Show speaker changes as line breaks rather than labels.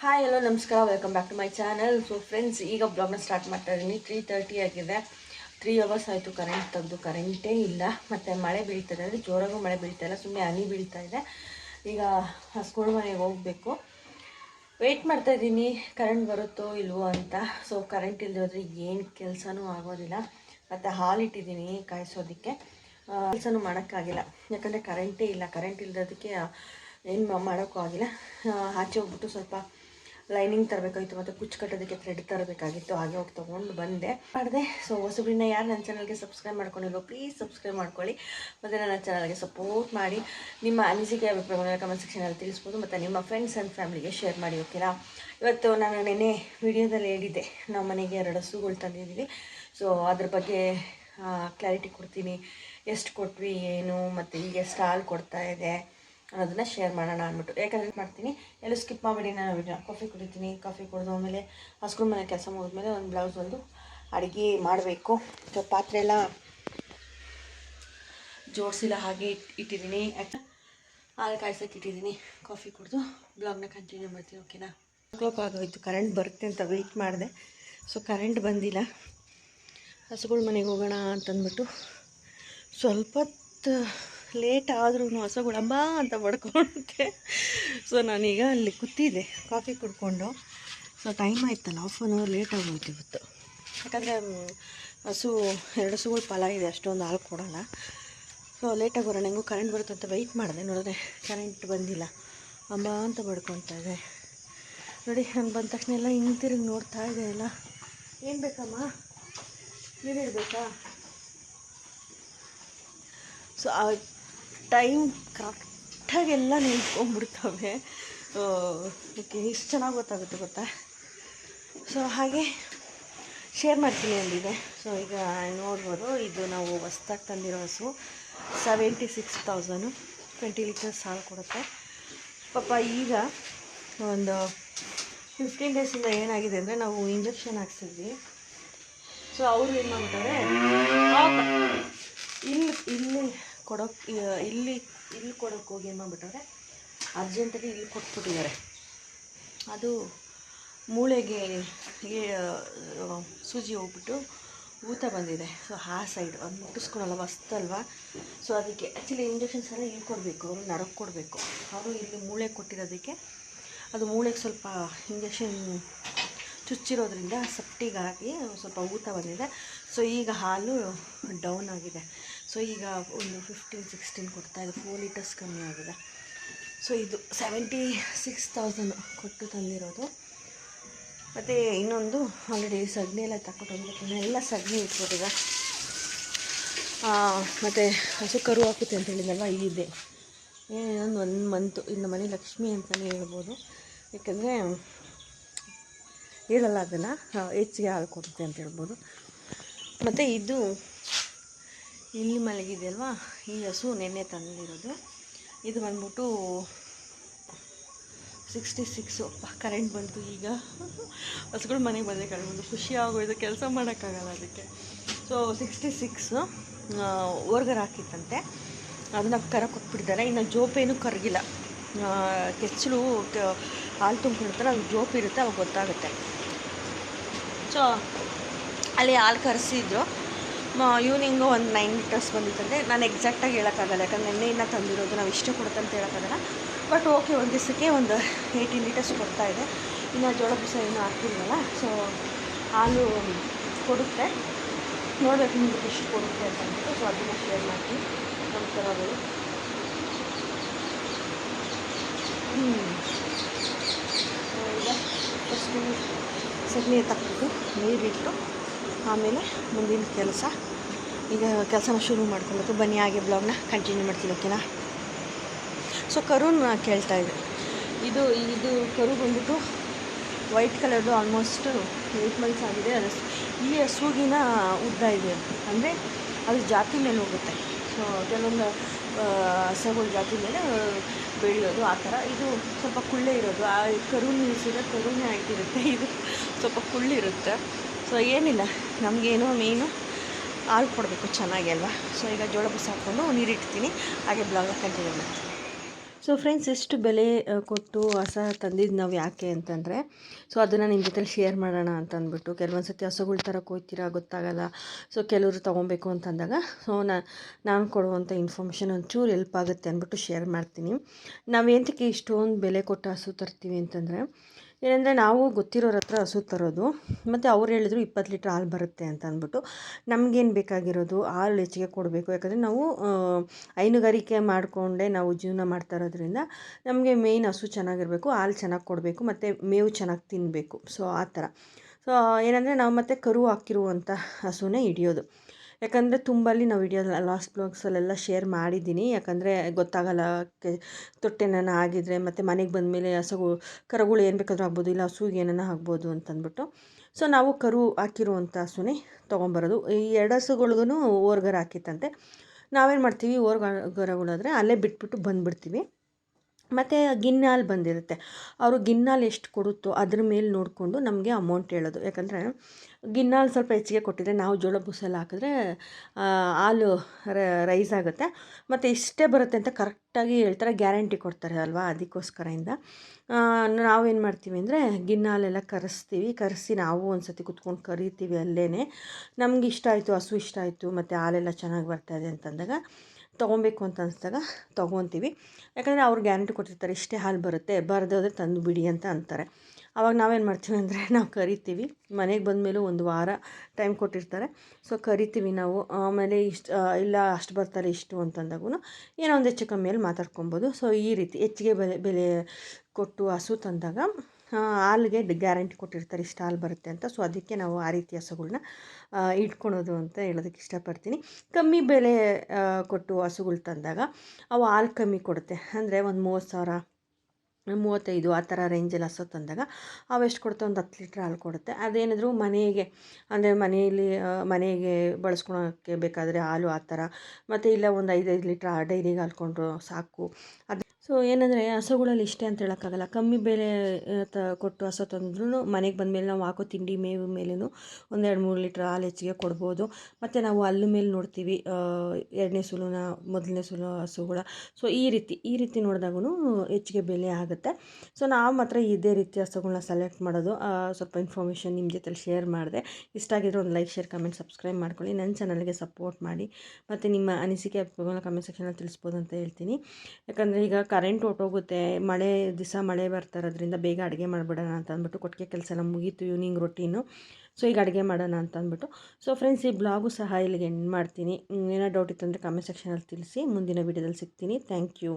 Hi hello ನಮಸ್ಕಾರ. Welcome back to my channel so friends ಈಗ ಬ್ಲಾಗ್ನ ಸ್ಟಾರ್ಟ್ ಮಾಡ್ತಾ ಇದ್ದೀನಿ ತ್ರೀ ತರ್ಟಿ ಆಗಿದೆ. ತ್ರೀ ಅವರ್ಸ್ ಆಯಿತು ಕರೆಂಟ್ ತೆಗೆದು ಕರೆಂಟೇ ಇಲ್ಲ. ಮತ್ತು ಮಳೆ ಬೀಳ್ತಾ ಇದೆ ಅಂದರೆ ಜೋರಾಗೂ ಮಳೆ ಬೀಳ್ತಾ ಇಲ್ಲ. ಸುಮ್ಮನೆ ಹನಿ ಬೀಳ್ತಾ ಇದೆ. ಈಗ ಸ್ಕೂಲ್ ಮನೆಗೆ ಹೋಗಬೇಕು. ವೆಯ್ಟ್ ಮಾಡ್ತಾ ಇದ್ದೀನಿ ಕರೆಂಟ್ ಬರುತ್ತೋ ಇಲ್ವೋ ಅಂತ. ಸೊ ಕರೆಂಟ್ ಇಲ್ಲದೆ ಏನು ಕೆಲಸನೂ ಆಗೋದಿಲ್ಲ. ಮತ್ತು ಹಾಲು ಇಟ್ಟಿದ್ದೀನಿ ಕಾಯಿಸೋದಕ್ಕೆ. ಕೆಲಸನೂ ಮಾಡೋಕ್ಕಾಗಿಲ್ಲ. ಯಾಕಂದರೆ ಕರೆಂಟೇ ಇಲ್ಲ. ಕರೆಂಟ್ ಇಲ್ಲದಕ್ಕೆ ಏನು ಮಾಡೋಕ್ಕೂ ಆಗಿಲ್ಲ. ಆಚೆ ಹೋಗ್ಬಿಟ್ಟು ಸ್ವಲ್ಪ ಲೈನಿಂಗ್ ತರಬೇಕಾಗಿತ್ತು, ಮತ್ತು ಕುಚ್ಚು ಕಟ್ಟೋದಕ್ಕೆ ಥ್ರೆಡ್ ತರಬೇಕಾಗಿತ್ತು, ಹಾಗೆ ಹೋಗಿ ತೊಗೊಂಡು ಬಂದೆ. ಮಾಡಿದೆ. ಸೊ ಹೊಸಬ್ರಿನ ಯಾರು ನನ್ನ ಚಾನಲ್ಗೆ ಸಬ್ಸ್ಕ್ರೈಬ್ ಮಾಡ್ಕೊಂಡಿರೋ ಪ್ಲೀಸ್ ಸಬ್ಸ್ಕ್ರೈಬ್ ಮಾಡ್ಕೊಳ್ಳಿ. ಮತ್ತು ನನ್ನ ಚಾನಲ್ಗೆ ಸಪೋರ್ಟ್ ಮಾಡಿ. ನಿಮ್ಮ ಅನಿಸಿಕೆ, ಅಭಿಪ್ರಾಯಗಳನ್ನ ಕಮೆಂಟ್ ಸೆಕ್ಷನಲ್ಲಿ ತಿಳಿಸ್ಬೋದು, ಮತ್ತು ನಿಮ್ಮ ಫ್ರೆಂಡ್ಸ್ ಆ್ಯಂಡ್ ಫ್ಯಾಮಿಲಿಗೆ ಶೇರ್ ಮಾಡಿ, ಓಕೆನಾ? ಇವತ್ತು ನಾನು ನೆನೆ ವಿಡಿಯೋದಲ್ಲಿ ಹೇಳಿದ್ದೆ, ನಮ್ಮ ಮನೆಗೆ ಎರಡು ಹಸುಗಳು ತಂದಿದ್ದೀವಿ. ಸೊ ಅದ್ರ ಬಗ್ಗೆ ಕ್ಲಾರಿಟಿ ಕೊಡ್ತೀನಿ. ಎಷ್ಟು ಕೊಟ್ವಿ, ಏನು, ಮತ್ತು ಈಗ ಎಷ್ಟು ಹಾಲು ಕೊಡ್ತಾ ಇದೆ. ಅನ್ನೋದನ್ನ ಶೇರ್ ಮಾಡೋಣ ಅಂದ್ಬಿಟ್ಟು. ಯಾಕಂದರೆ ಮಾಡ್ತೀನಿ, ಎಲ್ಲೂ ಸ್ಕಿಪ್ ಮಾಡಿ ನಾನು ಕಾಫಿ ಕುಡಿತೀನಿ ಕಾಫಿ ಕುಡಿದು ಆಮೇಲೆ ಹಸ್ಕೊಂಡು ಮನೆ ಕೆಲಸ ಮುಗಿದ್ಮೇಲೆ ಒಂದು ಬ್ಲೌಸ್ ಒಂದು ಅಡುಗೆ ಮಾಡಬೇಕು. ಸೊ ಪಾತ್ರೆ ಎಲ್ಲ ಜೋಡಿಸಿಲ್ಲ ಹಾಗೆ ಇಟ್, ಇಟ್ಟಿದ್ದೀನಿ. ಯಾಕೆ ಹಾಲು ಕಾಯ್ಸೋಕೆ ಇಟ್ಟಿದ್ದೀನಿ. ಕಾಫಿ ಕುಡಿದು ಬ್ಲಾಗ್ನ ಕಂಟಿನ್ಯೂ ಮಾಡ್ತೀನಿ ಓಕೆನಾ ಕ್ಲೋಕ್ ಆಗೋಯ್ತು ಕರೆಂಟ್ ಬರುತ್ತೆ ಅಂತ ವೆಯ್ಟ್ ಮಾಡಿದೆ. ಸೊ ಕರೆಂಟ್ ಬಂದಿಲ್ಲ. ಹಸುಗಳ ಮನೆಗೆ ಹೋಗೋಣ ಅಂತಂದ್ಬಿಟ್ಟು ಸ್ವಲ್ಪ ಲೇಟ್ ಆದ್ರೂ ಹಸುಗಳು ಅಂಬ ಅಂತ ಬಡ್ಕೊಂಡೆ ಸೊ ನಾನೀಗ ಅಲ್ಲಿ ಕೂತಿದ್ದೆ, ಕಾಫಿ ಕುಡ್ಕೊಂಡು. ಸೊ ಟೈಮ್ ಆಯ್ತಲ್ಲ ಹಾಫ್ ಆನ್ ಅವರ್ ಲೇಟ್ ಆಗೋಯ್ತು ಇವತ್ತು. ಯಾಕಂದರೆ ಹಸು, ಎರಡು ಹಸುಗಳು ಫಲ ಇದೆ, ಅಷ್ಟೊಂದು ಹಾಲು ಕೊಡೋಲ್ಲ. ಸೊ ಲೇಟಾಗಿ ಬರೋಣ ಹೆಂಗೂ ಕರೆಂಟ್ ಬರುತ್ತೆ ಅಂತ ವೆಯ್ಟ್ ಮಾಡಿದೆ. ನೋಡಿದ್ರೆ ಕರೆಂಟ್ ಬಂದಿಲ್ಲ. ಅಂಬ ಅಂತ ಬಡ್ಕೊತಾ ಇದೆ. ನೋಡಿ, ಹಂಗೆ ಬಂದ ತಕ್ಷಣ ಎಲ್ಲ ಹಿಂತಿರುಗಿ ನೋಡ್ತಾ ಇದೆ ಎಲ್ಲ. ಏನು ಬೇಕಮ್ಮ? ನೀರು ಇರಬೇಕಾ ಸೊ ಆ ಟೈಮ್ ಕರೆಕ್ಟಾಗೆಲ್ಲ ನಿಂತ್ಕೊಂಡ್ಬಿಡ್ತವೆ. ಓಕೆ, ಇಷ್ಟು ಚೆನ್ನಾಗಿ ಗೊತ್ತಾಗುತ್ತೆ ಗೊತ್ತಾ? ಸೊ ಹಾಗೆ ಶೇರ್ ಮಾಡ್ತೀನಿ ಅಂದಿದೆ ಸೊ ಈಗ ನೋಡ್ಬೋದು, ಇದು ನಾವು ಹೊಸ್ದಾಗಿ ತಂದಿರೋ ಹಸು. Seventy six thousand twenty litres ಹಾಲು ಕೊಡುತ್ತೆ. ಪಾಪ, ಈಗ ಒಂದು ಫಿಫ್ಟೀನ್ ಡೇಸಿಂದ ಏನಾಗಿದೆ ಅಂದರೆ, ನಾವು ಇಂಜೆಕ್ಷನ್ ಹಾಕ್ಸಿದ್ವಿ. ಸೊ ಅವರು ಏನು ಮಾಡ್ಬಿಟ್ಟಾರೆ ಇಲ್ಲಿ ಇಲ್ಲಿ ಕೊಡೋಕೆ ಇಲ್ಲಿ ಇಲ್ಲಿ ಕೊಡೋಕೆ ಹೋಗಿ ಏನು ಮಾಡ್ಬಿಟ್ಟವ್ರೆ? ಅರ್ಜೆಂಟಲ್ಲಿ ಇಲ್ಲಿ ಕೊಟ್ಬಿಟ್ಟಿದ್ದಾರೆ. ಅದು ಮೂಳೆಗೆ ಸೂಜಿ ಹೋಗ್ಬಿಟ್ಟು ಊತ ಬಂದಿದೆ. ಸೊ ಆ ಸೈಡ್ ಅದು ಮುಟ್ಟಿಸ್ಕೊಳಲ್ಲ ಮಸ್ತಲ್ವಾ ಸೊ ಅದಕ್ಕೆ ಆ್ಯಕ್ಚುಲಿ ಇಂಜೆಕ್ಷನ್ಸ್ ಎಲ್ಲ ಇಲ್ಲಿ ಕೊಡಬೇಕು, ಅವರು ನರಕ್ಕೆ ಕೊಡಬೇಕು. ಅವರು ಇಲ್ಲಿ ಮೂಳೆ ಕೊಟ್ಟಿರೋದಕ್ಕೆ, ಅದು ಮೂಳೆಗೆ ಸ್ವಲ್ಪ ಇಂಜೆಕ್ಷನ್ ಚುಚ್ಚಿರೋದ್ರಿಂದ ಸಪ್ಟಿಗಾಗಿ ಸ್ವಲ್ಪ ಊತ ಬಂದಿದೆ. ಸೊ ಈಗ ಹಾಲು ಡೌನ್ ಆಗಿದೆ. ಸೊ ಈಗ ಒಂದು ಫಿಫ್ಟೀನ್ ಸಿಕ್ಸ್ಟೀನ್ ಕೊಡ್ತಾ ಇದೆ. ಫೋರ್ ಲೀಟರ್ಸ್ ಕಮ್ಮಿ ಆಗಿದೆ. ಸೊ ಇದು ಸೆವೆಂಟಿ ಸಿಕ್ಸ್ ತೌಸಂಡ್ ಕೊಟ್ಟು ತಂದಿರೋದು. ಮತ್ತು ಇನ್ನೊಂದು ಆಲ್ರೆಡಿ ಸಗಣಿ ಎಲ್ಲ ಹೋಗ್ಬೇಕು ಎಲ್ಲ ಸಗಣಿ ಇಟ್ಬಿಟ್ಟಿದೆ. ಮತ್ತು ಹಸು ಕರು ಹಾಕುತ್ತೆ ಅಂತ ಹೇಳಿದ್ನಲ್ವ? ಇದೆ. ಇನ್ನೊಂದು ಒಂದು ಮಂತು ಇನ್ನು ಮನೆ ಲಕ್ಷ್ಮಿ ಅಂತಲೇ ಹೇಳ್ಬೋದು. ಯಾಕಂದರೆ ಹೇಳಲ್ಲ ಅದನ್ನು. ಹೆಚ್ಚಿಗೆ ಹಾಲು ಕೊಡುತ್ತೆ ಅಂತ ಹೇಳ್ಬೋದು. ಮತ್ತು ಇದು ಇಲ್ಲಿ ಮಲಗಿದೆ ಅಲ್ವಾ ಈ ಹಸು ನೆನ್ನೆ ತಂದಿರೋದು. ಇದು ಬಂದ್ಬಿಟ್ಟು ಸಿಕ್ಸ್ಟಿ ಸಿಕ್ಸು ಕರೆಂಟ್ ಬಂತು ಈಗ. ಹಸುಗಳು ಮನೆಗೆ ಬಂದರೆ ಬಂತು ಖುಷಿ ಆಗೋಯ್ತು ಕೆಲಸ ಮಾಡೋಕ್ಕಾಗಲ್ಲ ಅದಕ್ಕೆ. ಸೊ ಸಿಕ್ಸ್ಟಿ ಸಿಕ್ಸು ಓರ್ಗರ್ ಹಾಕಿತ್ತಂತೆ. ಅದನ್ನು ಕರ ಕೊಟ್ಬಿಟ್ಟಿದ್ದಾರೆ. ಇನ್ನು ಜೋಪೇನು ಕರಗಿಲ್ಲ. ಕೆಚ್ಚಲು ಹಾಲು ತುಂಬಿರ್ತಾರೆ ಅದು ಜೋಪಿ ಇರುತ್ತೆ, ಅವಾಗ ಗೊತ್ತಾಗುತ್ತೆ. ಸೊ ಅಲ್ಲಿ ಹಾಲು ಕರೆಸಿದ್ರು. ಈವ್ನಿಂಗು ಒಂದು ನೈನ್ ಲೀಟರ್ಸ್ ಬಂದಿತ್ತಂದರೆ ನಾನು ಎಕ್ಸಾಕ್ಟಾಗಿ ಹೇಳೋಕ್ಕಾಗಲ್ಲ. ಯಾಕಂದ್ರೆ ನಿನ್ನೆಯಿಂದ ತಂದಿರೋದು ನಾವು ಇಷ್ಟು ಕೊಡುತ್ತೆ ಅಂತ ಹೇಳೋಕ್ಕಾಗಲ್ಲ. ಬಟ್ ಓಕೆ ಒಂದು ದಿವಸಕ್ಕೆ ಒಂದು ಏಯ್ಟೀನ್ ಲೀಟರ್ಸ್ ಕೊಡ್ತಾ ಇದೆ. ಇನ್ನು ಜೋಳ ಬಿಸ ಏನೂ ಹಾಕಿಲ್ವಲ್ಲ ಸೊ ಹಾಲು ಕೊಡುತ್ತೆ. ನೋಡಬೇಕು ನಿಮಗೆ ಎಷ್ಟು ಕೊಡುತ್ತೆ ಅಂತ ಅಂದ್ಬಿಟ್ಟು ಸೊ ಅದನ್ನು ಶೇರ್ ಮಾಡ್ತೀನಿ. ನಮ್ಮ ಥರಗಳು ಹ್ಞೂ ಈಗ ಫಸ್ಟು ಸಗಣಿ ತಕ್ಬಿಟ್ಟು ನೀರಿಟ್ಟು ಆಮೇಲೆ ಮುಂದಿನ ಕೆಲಸ. ಈಗ ಕೆಲಸನ ಶುರು ಮಾಡ್ಕೊಬೇಕು ಬನ್ನಿ, ಹಾಗೆ ಬ್ಲಾಗ್ನ ಕಂಟಿನ್ಯೂ ಮಾಡ್ತೀನಿ ಓಕೆನಾ ಸೊ ಕರುನ್ ಇದೆ. ಇದು ಇದು ಕರು ಬಂದ್ಬಿಟ್ಟು ವೈಟ್ ಕಲರ್ದು ಆಲ್ಮೋಸ್ಟ್ ಏಯ್ಟ್ ಮಂತ್ಸ್ ಆಗಿದೆ. ಅದು ಈ ಹಸುಗಿನ ಉದ್ದ ಇದೆ. ಅಂದರೆ ಅದು ಜಾತಿ ಮೇಲೆ ಹೋಗುತ್ತೆ. ಸೊ ಕೆಲವೊಂದು ಹಸುಗಳ ಜಾತಿ ಮೇಲೆ ಬೆಳೆಯೋದು ಆ ಥರ. ಇದು ಸ್ವಲ್ಪ ಕುಳ್ಳೆ ಇರೋದು. ಆ ಕರು ನಿಲ್ಲಿಸಿದ್ರೆ ಕರುನೇ ಆಗಿರುತ್ತೆ ಇದು ಸ್ವಲ್ಪ ಕುಳ್ಳಿರುತ್ತೆ. ಸೊ ಏನಿಲ್ಲ, ನಮಗೇನು ಮೀನು ಹಾಲು ಕೊಡಬೇಕು, ಚೆನ್ನಾಗಿ ಅಲ್ವಾ? ಸೊ ಈಗ ಜೋಳ ಬಸ್ ಹಾಕ್ಕೊಂಡು ನೀರಿಡ್ತೀನಿ ಹಾಗೆ ಬ್ಲಾಗ ಕಂಟಿನ್ಯೂ ಮಾಡ್ತೀನಿ. ಸೊ ಫ್ರೆಂಡ್ಸ್ ಎಷ್ಟು ಬೆಲೆ ಕೊಟ್ಟು ಹಸ ತಂದಿದ್ದು ನಾವು ಯಾಕೆ ಅಂತಂದರೆ ಸೊ ಅದನ್ನು ನಿಮ್ಮ ಜೊತೆಲಿ ಶೇರ್ ಮಾಡೋಣ ಅಂತ ಅಂದ್ಬಿಟ್ಟು ಕೆಲವೊಂದು ಸತಿ ಹಸುಗಳು ಥರ ಹೋಗ್ತೀರಾ ಗೊತ್ತಾಗಲ್ಲ. ಸೊ ಕೆಲವರು ತೊಗೊಬೇಕು ಅಂತಂದಾಗ ಸೊ ನಾನು ಕೊಡುವಂಥ ಇನ್ಫಾರ್ಮೇಷನ್ ಒಂಚೂರು ಹೆಲ್ಪ್ ಆಗುತ್ತೆ ಅಂದ್ಬಿಟ್ಟು ಶೇರ್ ಮಾಡ್ತೀನಿ. ನಾವೇಂತಕ್ಕೆ ಇಷ್ಟೊಂದು ಬೆಲೆ ಕೊಟ್ಟು ಹಸು ತರ್ತೀವಿ ಅಂತಂದರೆ ಏನಂದರೆ ನಾವು ಗೊತ್ತಿರೋರ ಹತ್ರ ಹಸು ತರೋದು, ಮತ್ತು ಅವ್ರು ಹೇಳಿದ್ರು ಇಪ್ಪತ್ತು ಲೀಟ್ರ್ ಹಾಲು ಬರುತ್ತೆ ಅಂತ ಅಂದ್ಬಿಟ್ಟು. ನಮಗೇನು ಬೇಕಾಗಿರೋದು? ಹಾಲು ಹೆಚ್ಚಿಗೆ ಕೊಡಬೇಕು. ಯಾಕಂದರೆ ನಾವು ಹೈನುಗಾರಿಕೆ ಮಾಡಿಕೊಂಡೇ ನಾವು ಜೀವನ ಮಾಡ್ತಾ ಇರೋದ್ರಿಂದ ನಮಗೆ ಮೇಯ್ನ್ ಹಸು ಚೆನ್ನಾಗಿರಬೇಕು, ಹಾಲು ಚೆನ್ನಾಗಿ ಕೊಡಬೇಕು, ಮತ್ತು ಮೇವು ಚೆನ್ನಾಗಿ ತಿನ್ನಬೇಕು ಸೊ ಆ ಥರ. ಸೊ ಏನಂದರೆ ನಾವು ಮತ್ತೆ ಕರು ಹಾಕಿರುವಂಥ ಹಸುನೇ ಹಿಡಿಯೋದು. ಯಾಕಂದರೆ ತುಂಬಲ್ಲಿ ನಾವು ವಿಡಿಯೋ ಲಾಸ್ಟ್ ಬ್ಲಾಗ್ಸಲ್ಲೆಲ್ಲ ಶೇರ್ ಮಾಡಿದ್ದೀನಿ. ಯಾಕಂದರೆ ಗೊತ್ತಾಗಲ್ಲ ಕೆ ತೊಟ್ಟೆನ ಆಗಿದ್ರೆ ಮತ್ತು ಮನೆಗೆ ಬಂದಮೇಲೆ ಹಸುಗು, ಕರುಗಳು ಏನು ಬೇಕಾದರೂ ಆಗ್ಬೋದು, ಇಲ್ಲ ಹಸುಗೆ ಏನಾನ ಆಗ್ಬೋದು ಅಂತಂದ್ಬಿಟ್ಟು. ಸೊ ನಾವು ಕರು ಹಾಕಿರುವಂಥ ಹಸುನೇ ತೊಗೊಂಬರೋದು. ಈ ಎರಡು ಹಸುಗಳ್ಗೂ ಓರ್ಗರ ಹಾಕಿತ್ತಂತೆ. ನಾವೇನು ಮಾಡ್ತೀವಿ ಓರ್ಗರಗಳಾದರೆ ಅಲ್ಲೇ ಬಿಟ್ಬಿಟ್ಟು ಬಂದುಬಿಡ್ತೀವಿ. ಮತ್ತು ಗಿನ್ನಾಲ್ ಬಂದಿರುತ್ತೆ. ಅವರು ಗಿನ್ನಾಲ್ ಎಷ್ಟು ಕೊಡುತ್ತೋ ಅದ್ರ ಮೇಲೆ ನೋಡಿಕೊಂಡು ನಮಗೆ ಅಮೌಂಟ್ ಹೇಳೋದು. ಯಾಕಂದರೆ ಗಿನ್ನಾಲ್ ಸ್ವಲ್ಪ ಹೆಚ್ಚಿಗೆ ಕೊಟ್ಟಿದ್ರೆ ನಾವು ಜೋಳ ಬೂಸೆಲ್ಲ ಹಾಕಿದ್ರೆ ಹಾಲು ರೈಸ್ ಆಗುತ್ತೆ. ಮತ್ತು ಇಷ್ಟೇ ಬರುತ್ತೆ ಅಂತ ಕರೆಕ್ಟಾಗಿ ಹೇಳ್ತಾರೆ, ಗ್ಯಾರಂಟಿ ಕೊಡ್ತಾರೆ ಅಲ್ವಾ ಅದಕ್ಕೋಸ್ಕರದಿಂದ ನಾವೇನು ಮಾಡ್ತೀವಿ ಅಂದರೆ ಗಿನ್ನಾಲೆಲ್ಲ ಕರೆಸ್ತೀವಿ. ಕರೆಸಿ ನಾವು ಒಂದು ಸತಿ ಕುತ್ಕೊಂಡು ಕರಿತೀವಿ ಅಲ್ಲೇ ನಮ್ಗೆ ಇಷ್ಟ ಆಯಿತು, ಹಸು ಇಷ್ಟ ಆಯಿತು, ಮತ್ತು ಹಾಲೆಲ್ಲ ಚೆನ್ನಾಗಿ ಬರ್ತಾಯಿದೆ ಅಂತಂದಾಗ ತೊಗೊಬೇಕು ಅಂತ ಅನಿಸ್ದಾಗ ತೊಗೊತೀವಿ. ಯಾಕಂದರೆ ಅವ್ರು ಗ್ಯಾರಂಟಿ ಕೊಟ್ಟಿರ್ತಾರೆ, ಇಷ್ಟೇ ಹಾಲು ಬರುತ್ತೆ, ಬರದೇ ತಂದು ಬಿಡಿ ಅಂತ ಅಂತಾರೆ. ಆವಾಗ ನಾವೇನು ಮಾಡ್ತೀವಿ ಅಂದರೆ ನಾವು ಕರಿತೀವಿ. ಮನೆಗೆ ಬಂದಮೇಲೂ ಒಂದು ವಾರ ಟೈಮ್ ಕೊಟ್ಟಿರ್ತಾರೆ. ಸೊ ಕರಿತೀವಿ ನಾವು. ಆಮೇಲೆ ಇಷ್ಟು ಇಲ್ಲ ಅಷ್ಟು ಬರ್ತಾರೆ ಇಷ್ಟು ಅಂತಂದಾಗೂ ಏನೋ ಒಂದು ಹೆಚ್ಚು ಕಮ್ಮಿಯಲ್ಲಿ ಮಾತಾಡ್ಕೊಬೋದು. ಸೊ ಈ ರೀತಿ ಹೆಚ್ಚಿಗೆ ಬೆಲೆ ಬೆಲೆ ಕೊಟ್ಟು ಹಸು ತಂದಾಗ ಹಾಲಿಗೆ ಗ್ಯಾರಂಟಿ ಕೊಟ್ಟಿರ್ತಾರೆ, ಇಷ್ಟು ಹಾಲು ಬರುತ್ತೆ ಅಂತ. ಸೊ, ಅದಕ್ಕೆ ನಾವು ಆ ರೀತಿ ಹಸುಗಳನ್ನ ಇಟ್ಕೊಳೋದು ಅಂತ ಹೇಳೋದಕ್ಕೆ ಇಷ್ಟಪಡ್ತೀನಿ. ಕಮ್ಮಿ ಬೆಲೆ ಕೊಟ್ಟು ಹಸುಗಳು ತಂದಾಗ ಅವು ಹಾಲು ಕಮ್ಮಿ ಕೊಡುತ್ತೆ. ಅಂದರೆ ಒಂದು ಮೂವತ್ತು ಸಾವಿರ, ಮೂವತ್ತೈದು ಆ ಥರ ರೇಂಜಲ್ಲಿ ಹಸು ತಂದಾಗ ಅವು ಎಷ್ಟು ಕೊಡುತ್ತೆ? ಒಂದು ಹತ್ತು ಲೀಟ್ರ್ ಹಾಲು ಕೊಡುತ್ತೆ. ಅದೇನಾದರೂ ಮನೆಗೆ, ಅಂದರೆ ಮನೆಯಲ್ಲಿ ಮನೆಗೆ ಬಳಸ್ಕೊಳೋಕ್ಕೆ ಬೇಕಾದರೆ ಹಾಲು ಆ ಥರ, ಮತ್ತು ಇಲ್ಲ ಒಂದು ಐದೈದು ಲೀಟ್ರ್ ಡೈರಿಗೆ ಹಾಲು ಕೊಂಡ್ರು ಸಾಕು. ಅದು ಸೊ ಏನಂದರೆ ಹಸುಗಳಲ್ಲಿ ಇಷ್ಟೇ ಅಂತ ಹೇಳೋಕ್ಕಾಗಲ್ಲ. ಕಮ್ಮಿ ಬೆಲೆ ತ, ಕೊಟ್ಟು ಹಸು ತಂದ್ರೂ ಮನೆಗೆ ಬಂದಮೇಲೆ ನಾವು ಹಾಕೋ ತಿಂಡಿ ಮೇವು ಮೇಲೂ ಒಂದೆರಡು ಮೂರು ಲೀಟ್ರ್ ಹಾಲು ಹೆಚ್ಚಿಗೆ ಕೊಡ್ಬೋದು. ಮತ್ತು ನಾವು ಅಲ್ಲ ಮೇಲೆ ನೋಡ್ತೀವಿ ಎರಡನೇ ಸುಲೂನ, ಮೊದಲನೇ ಸುಲು ಹಸುಗಳ ಸೊ ಈ ರೀತಿ ಈ ರೀತಿ ನೋಡಿದಾಗೂ ಹೆಚ್ಚಿಗೆ ಬೆಲೆ ಆಗುತ್ತೆ. ಸೊ ನಾವು ಮಾತ್ರ ಇದೇ ರೀತಿ ಹಸುಗಳನ್ನ ಸೆಲೆಕ್ಟ್ ಮಾಡೋದು. ಸ್ವಲ್ಪ ಇನ್ಫಾರ್ಮೇಷನ್ ನಿಮ್ಮ ಜೊತೆಲಿ ಶೇರ್ ಮಾಡಿದೆ. ಇಷ್ಟ ಆಗಿದ್ರೆ ಒಂದು ಲೈಕ್, ಶೇರ್, ಕಮೆಂಟ್, ಸಬ್ಸ್ಕ್ರೈಬ್ ಮಾಡ್ಕೊಳ್ಳಿ. ನನ್ನ ಚಾನಲ್ಗೆ ಸಪೋರ್ಟ್ ಮಾಡಿ. ಮತ್ತು ನಿಮ್ಮ ಅನಿಸಿಕೆ ಅಭಿಪ್ರಾಯಗಳನ್ನ ಕಮೆಂಟ್ ಸೆಕ್ಷನಲ್ಲಿ ತಿಳಿಸ್ಬೋದು ಅಂತ ಹೇಳ್ತೀನಿ. ಯಾಕಂದರೆ ಈಗ ಕರೆಂಟ್ ಹೊಟ್ಟೋಗುತ್ತೆ ಮಳೆ, ದಿವಸ ಮಳೆ ಬರ್ತಾ ಇರೋದ್ರಿಂದ ಬೇಗ ಅಡುಗೆ ಮಾಡಿಬಿಡೋಣ ಅಂತ ಅಂದ್ಬಿಟ್ಟು ಕೊಟ್ಟಿಗೆ ಕೆಲಸ ಎಲ್ಲ ಮುಗೀತು ಇವ್ನಿಂಗ್ ರೊಟೀನು ಸೊ ಈಗ ಅಡುಗೆ ಮಾಡೋಣ ಅಂತ ಅಂದ್ಬಿಟ್ಟು. ಸೊ ಫ್ರೆಂಡ್ಸ್ ಈ ಬ್ಲಾಗು ಸಹ ಇಲ್ಲಿಗೆ ಎಂಡ್ ಮಾಡ್ತೀನಿ. ಏನೋ ಡೌಟ್ ಇತ್ತು ಅಂದರೆ ಕಮೆಂಟ್ ಸೆಕ್ಷನಲ್ಲಿ ತಿಳಿಸಿ, ಮುಂದಿನ ವೀಡಿಯೋದಲ್ಲಿ ಸಿಗ್ತೀನಿ. Thank you